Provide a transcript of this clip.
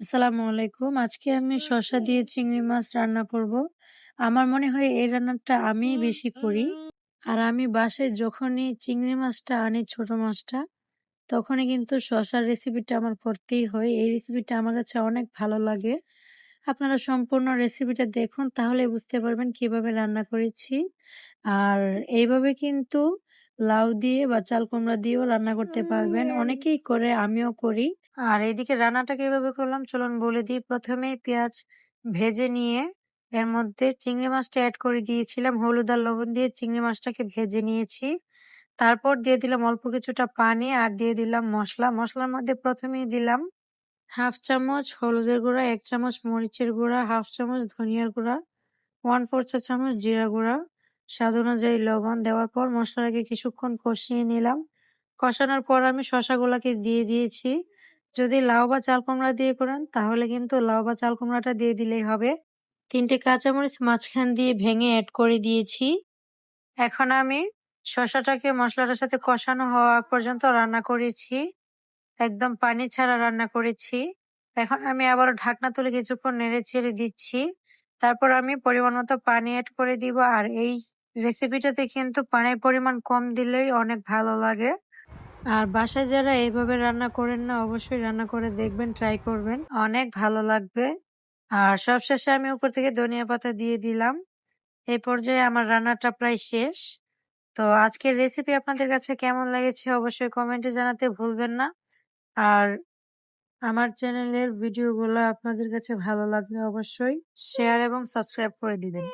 আসসালামু আলাইকুম। আজকে আমি শসা দিয়ে চিংড়ি মাছ রান্না করব। আমার মনে হয় এই রান্নাটা আমিই বেশি করি। আর আমি বাসায় যখনই চিংড়ি মাছটা আনি ছোট মাছটা, তখনই কিন্তু শসার রেসিপিটা আমার করতেই হয়। এই রেসিপিটা আমার কাছে অনেক ভালো লাগে। আপনারা সম্পূর্ণ রেসিপিটা দেখুন তাহলে বুঝতে পারবেন কীভাবে রান্না করেছি। আর এইভাবে কিন্তু লাউ দিয়ে বা চাল কুমড়া দিয়েও রান্না করতে পারবেন। অনেকেই করে আমিও করি। আর এইদিকে রান্নাটা কীভাবে করলাম চলুন বলে দিই। প্রথমেই পেঁয়াজ ভেজে নিয়ে এর মধ্যে চিংড়ি মাছটা অ্যাড করে দিয়েছিলাম। হলুদ আর লবণ দিয়ে চিংড়ি মাছটাকে ভেজে নিয়েছি। তারপর দিয়ে দিলাম অল্প কিছুটা পানি আর দিয়ে দিলাম মশলা। মশলার মধ্যে প্রথমেই দিলাম হাফ চামচ হলুদের গুঁড়া, এক চামচ মরিচের গুঁড়া, হাফ চামচ ধনিয়ার গুঁড়া, ওয়ান ফোর চা চামচ জিরা গুঁড়া, স্বাদ অনুযায়ী লবণ দেওয়ার পর মশলাটাকে কিছুক্ষণ কষিয়ে নিলাম। কষানোর পর আমি শশাগুলাকে দিয়ে দিয়েছি। যদি লাউ বা চাল কুমড়া দিয়ে করেন, তাহলে কিন্তু লাউ বা চাল কুমড়াটা দিয়ে দিলেই হবে। তিনটে কাঁচামরিচ মাঝখান দিয়ে ভেঙে অ্যাড করে দিয়েছি। এখন আমি শশাটাকে মশলাটার সাথে কষানো হওয়া পর্যন্ত রান্না করেছি। একদম পানি ছাড়া রান্না করেছি। এখন আমি আবার ঢাকনা তুলে কিছুক্ষণ নেড়ে ছেড়ে দিচ্ছি। তারপর আমি পরিমাণ মতো পানি অ্যাড করে দিব আর এই রেসিপিটাতে কিন্তু পানির পরিমাণ কম দিলেই অনেক ভালো লাগে। আর বাসায় যারা এইভাবে রান্না করেন না, অবশ্যই রান্না করে দেখবেন ট্রাই করবেন। অনেক ভালো লাগবে। আর সবশেষে আমি উপর থেকে ধনিয়া পাতা দিয়ে দিলাম। এই পর্যায়ে আমার রান্নাটা প্রায় শেষ। তো আজকের রেসিপি আপনাদের কাছে কেমন লেগেছে অবশ্যই কমেন্টে জানাতে ভুলবেন না। আর আমার চ্যানেলের ভিডিওগুলো আপনাদের কাছে ভালো লাগলে অবশ্যই শেয়ার এবং সাবস্ক্রাইব করে দিবেন।